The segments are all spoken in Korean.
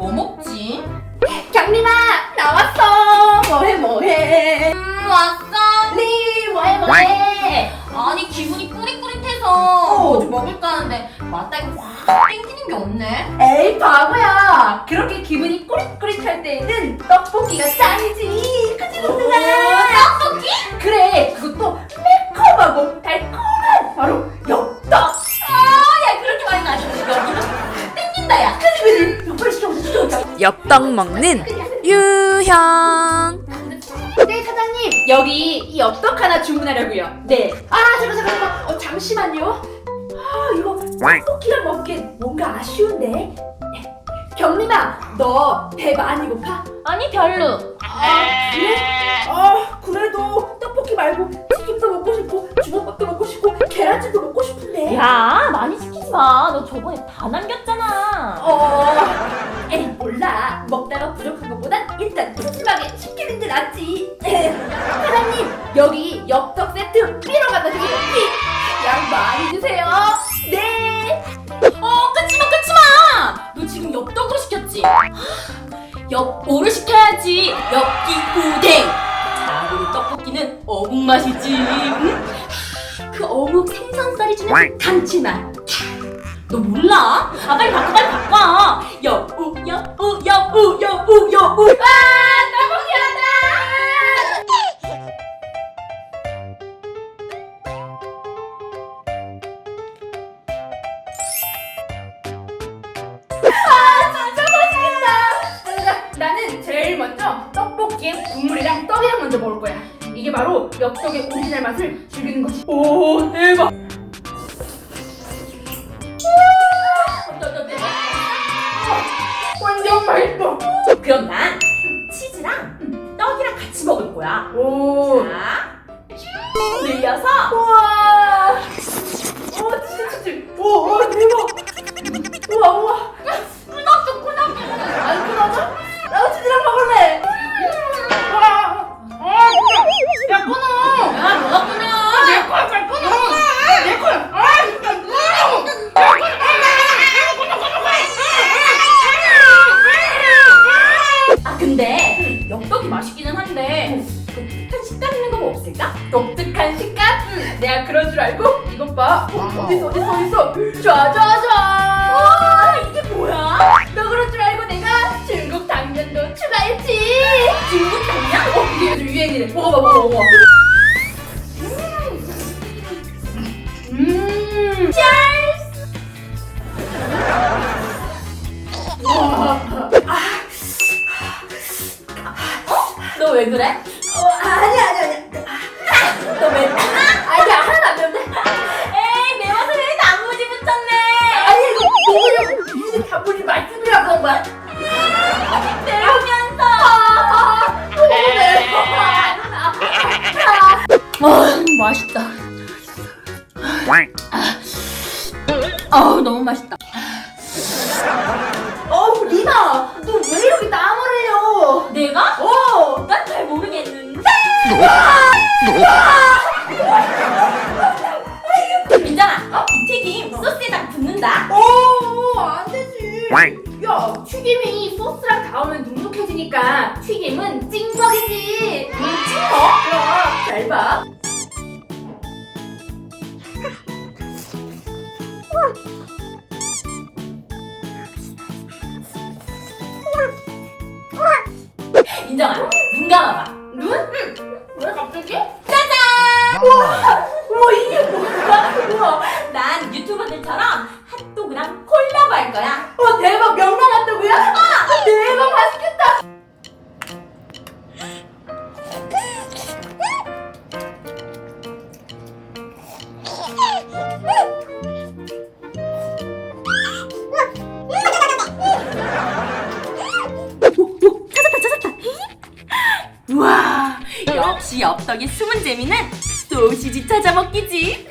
뭐 먹지? 경림아 나왔어 뭐해 뭐해 음, 왔어. 리 뭐해 뭐해 아니, 기분이 꾸릿꾸릿해서 어. 뭐좀 먹을까 하는데 마땅히 확 땡기는 게 없네. 에이 바보야 그렇게 기분이 꾸릿꾸릿할 때에는 떡볶이가 짱이지 그치 동생아 엽떡 먹는 유형. 네 사장님. 여기 이 엽떡 하나 주문하려고요. 네 아 잠깐 잠깐 잠깐. 어, 잠시만요. 아 이거 떡볶이랑 먹기 뭔가 아쉬운데? 경림아 너 배 많이 고파? 아니, 별로. 아 그래? 아 그래도 떡볶이 말고 튀김도 먹고 싶고 주먹밥도 먹고 싶고 계란찜도 먹고 싶은데. 야, 먹다가 부족한 것보단 일단 푸짐하게 시키는 게 낫지 사장님 여기 엽떡 세트 삐로 갖다 주세요 삐양 많이 주세요 네 어, 끊지마, 끊지마! 너 지금 엽떡으로 시켰지? 엽오를 시켜야지. 엽기우댕. 자고로 떡볶이는 어묵 맛이지. 응? 그 어묵 생선살이 주는 감칠맛. 너 몰라? 아 빨리 바꿔 빨리 바꿔. 엽우 엽우 엽우 엽우 엽우. 아, 떡볶이 하나 아 진짜 맛있겠다 나는 제일 먼저 떡볶이에 국물이랑 떡이랑 먼저 먹을 거야 이게 바로 엽떡의 오리지널 맛을 즐기는 거지 오 대박 완전 맛있어. 그럼 난 치즈랑 떡이랑 같이 먹을 거야. 오. 자, 쭉 늘려서. 우와. 오 진짜 진짜 오, 오 대박 떡이 맛있기는 한데 독특한 식감 있는 거 뭐 없을까? 독특한 식감? 내가 그런 줄 알고 이것 봐. 어, 어딨어 어딨어 어딨어 좌좌좌 왜 그래? 어, 아니야 아니야 아니야 너 왜? 아니야 하나도 안 매운데 에이 매워서 왜 단무지 붙였네? 아니 이거 먹으려고 이게 단무지 말씀이라 그런 거야 매우면서. 아 맛있다. 아우 너무 맛있다. 어우 리나 너 왜 이렇게 땀을 흘려 내가? 어. 민정아, 이 튀김 소스에다 붓는다. 오, 안 되지. 야, 튀김이 소스랑 닿으면 눅눅해지니까 튀김은 찡먹이지. 응, 찡먹? 그럼, 잘 봐. 엽떡의 숨은 재미는 소시지 찾아 먹기지.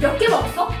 몇개 먹었어?